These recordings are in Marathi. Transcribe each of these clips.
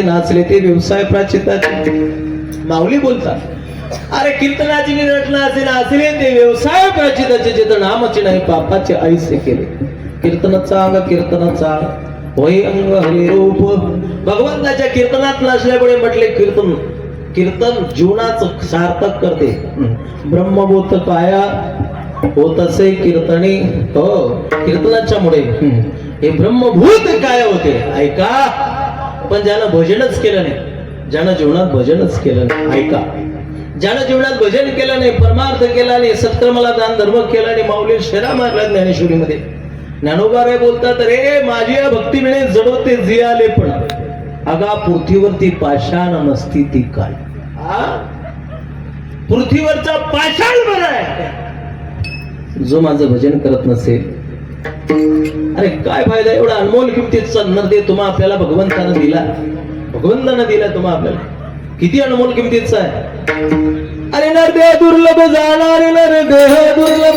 कीर्तनाचे नाचले ते व्यवसाय प्राचिताचे माऊली बोलतात अरे कीर्तनाची नटनाचे नाचले ते व्यवसाय प्राचिताचे तर नामचे नाही पापाचे आयुष्य केले. कीर्तनाचा अंग कीर्तनाचा वय अंग हरी रूप. भगवंताच्या कीर्तनात नसल्यामुळे म्हटले कीर्तन कीर्तन जीवनाच सार्थक करते. ब्रह्मभूत पाया होत असे कीर्तने. हो कीर्तनाच्या मुळे हे ब्रह्मभूत काय होते? ऐका. पण ज्यानं भजनच केलं नाही ज्यानं जीवनात भजनच केलं नाही. ऐका. ज्यानं जीवनात भजन केलं नाही परमार्थ केला नाही सत्क्रमाला दान धर्म केला नाही माऊली शेरा मारला ज्ञानेश्वरीमध्ये. ज्ञानोबा रे बोलतात रे माझी या भक्ती मिळे जडवते जे आले पण. अगा पृथ्वीवरती पाषाण नसती ती काय पृथ्वीवरचा पाषाण बरा आहे. जो माझं भजन करत नसेल अरे काय फायदा एवढा अनमोल किमतीचा नरदे तुम्हा आपल्याला भगवंतानं दिला? भगवंतानं दिला तुम्हा आपल्याला. किती अनमोल किमतीचा आहे? अरे नर देह दुर्लभ जाणारे नर देह दुर्लभ.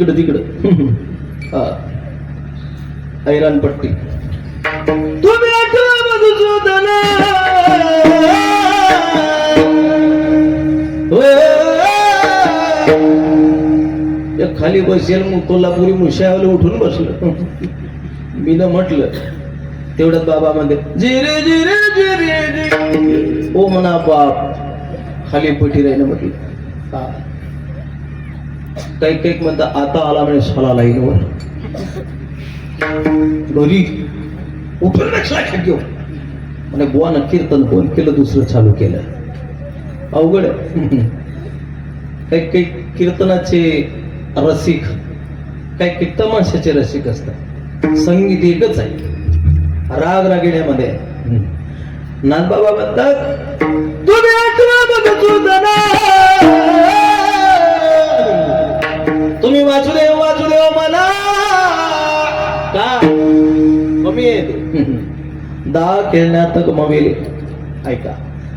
तिकडं तिकडं. हा. ऐरानपट्टी. तुम्ही खाली बसेल मग कोल्हापुरी मुशावाला उठून बसलं. मी न म्हटलं तेवढ्यात बाबा म्हणते जिरे जिरे जिरे ओ म्हणा बाप खाली पटी राहिलं म्हटलं. हा. काही काही म्हणता आता आला म्हणजे सोला लाईनवर. घरी उठून बसला घेऊ म्हणे बुवानं कीर्तन कोण केलं दुसरं चालू केलं. अवघड काही काही कीर्तनाचे रसिक काही काही तमाशाचे रसिक असतात. संगीत एकच आहे. राग रागिण्यामध्ये. नाथबाबा म्हणतात तुम्ही आठवा मधुसूदना म्हणा का कमी येते दहा खेळण्यात गमविले ऐका.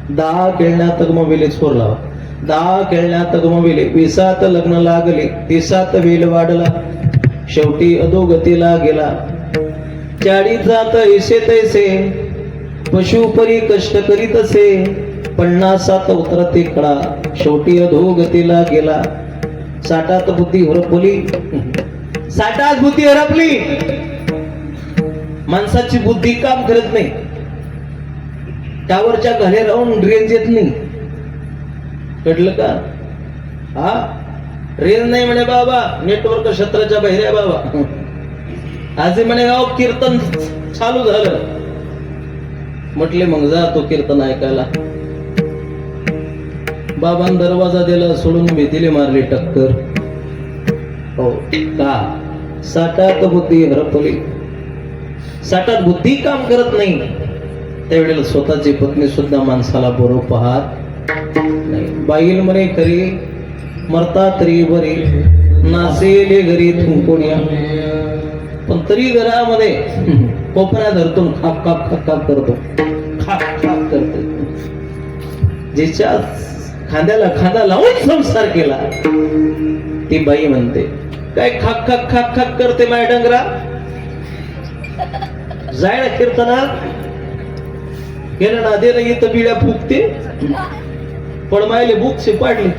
दहा खेळण्यात गमविले छोर लावा. दहा खेळण्यात गमविले विसात लग्न लागले. तिसात वेल वाढला. शेवटी अधोगतीला गेला. चाडी जात ऐसे तैसे. पशुपरी कष्ट करीत असे. पन्नासात उतरते कडा शेवटी अधोगतीला गेला. साठात बुद्धी हरपली. साठात बुद्धी हरपली. माणसाची बुद्धी काम करत नाही. त्यावरच्या घरे राहून रेंज येत नाही. कळलं का? हा? रेंज नाही म्हणे बाबा. नेटवर्क क्षेत्राच्या बाहेर आहे बाबा. आज म्हणे गाव कीर्तन चालू झालं. म्हटले मग जा तो कीर्तन ऐकायला. बाबान दरवाजा दिला सोडून भीतीले मारली टक्कर. हो का? साठात बुद्धी हरपली साठात बुद्धी काम करत नाही. त्यावेळेला स्वतःची पत्नी सुद्धा माणसाला बरोबर पाहत नाही. बाईल म्हणे खरी मरता तरी बरी. नासेले घरी थुंकून या. पण तरी घरामध्ये कोपऱ्या धरतो खाप खाप खाप खाप करतो. खाप खाप करतो. जिच्या खांद्याला खांदा लावून संसार केला. ती बाई म्हणते काय खाक खाक खाक खाक करते माय डंगरा? जाय कीर्तना कीर्तनात गेलं ना दे इथं बिड्या फुकते पडमायले बुकसे पाडले.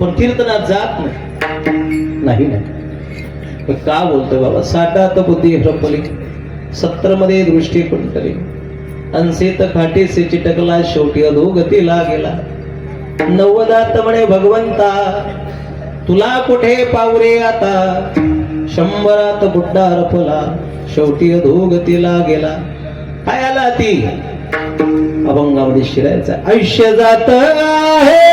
पण कीर्तनात जात नाही. नाही नाही. का बोलतोय बाबा? साठा तर बुद्धी हरपली सत्तरमध्ये दृष्टी कुंटली अंसेत खाटीसे चिटकला शेवटी अधो गतीला गेला नव्वदात म्हणे भगवंता तुला कुठे पावरे आता शंभरात बुड्डा रपला शेवटी अधो गतीला गेला काय आला ती अभंगामध्ये शिरायचा आयुष्य जात आहे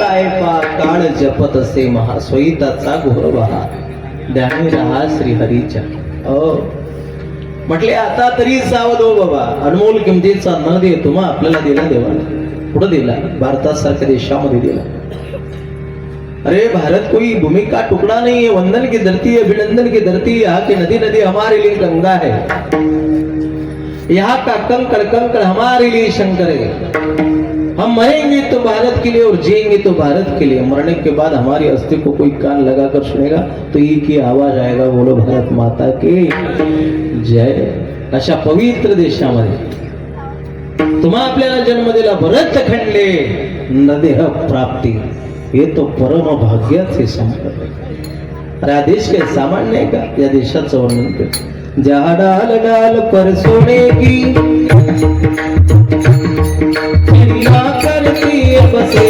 पहा. पा काळ जपत असे महास्वैताचा घोर बहा. ध्यानी रहा श्रीहरीच्या. हो म्हटले आता तरी सावध हो बाबा. अनमोल किमतीचा न दे तुम्हा आपल्याला दिला देवाला. कुठं दिला? भारतासारख्या देशामध्ये दिला. अरे भारत कोई भूमि का टुकड़ा नहीं है वंदन की धरती है अभिनंदन की धरती. है यहाँ की नदी नदी हमारे लिए गंगा है. यहाँ का कंकड़ कंकड़ हमारे लिए शंकर है. हम मरेंगे तो भारत के लिए और जिएंगे तो भारत के लिए। मरने के बाद हमारी अस्थि को कोई कान लगाकर सुनेगा तो एक ही आवाज आएगा बोलो भारत माता के। जय। अशा पवित्र देशामध्ये। तुम्हा आपल्याला जन्म दिला भरत खंडले नदेह प्राप्ती। हे तो परम भाग्याचे संपत अरे हा देश काही सामान्य आहे का? या देशाचं वर्णन करतो. जहाँ डाल डाल पर सोने की. करती है बसे.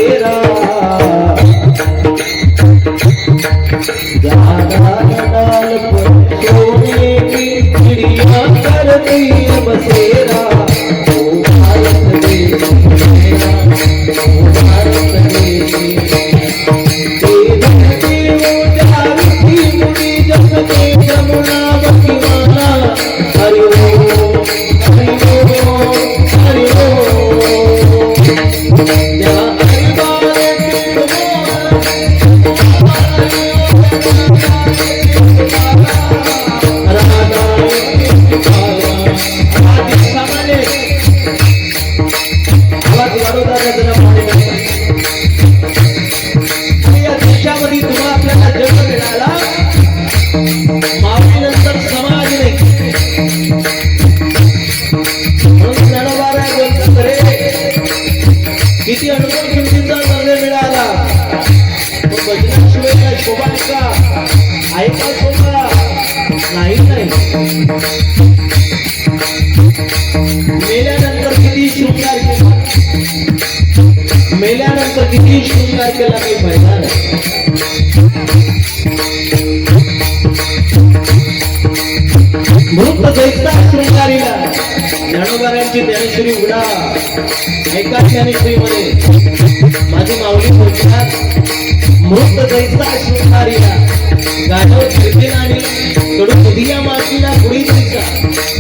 मृत जैसा श्रृंगारीला ज्ञानोबाऱ्यांची ज्ञानश्री उघडा. एका ज्ञानेश्वरी मध्ये माझी माऊली म्हणतात मृत जैसा श्रृंगारीला गाढव कीर्तन आणि कडू उदिया मातीला गुढी दिसा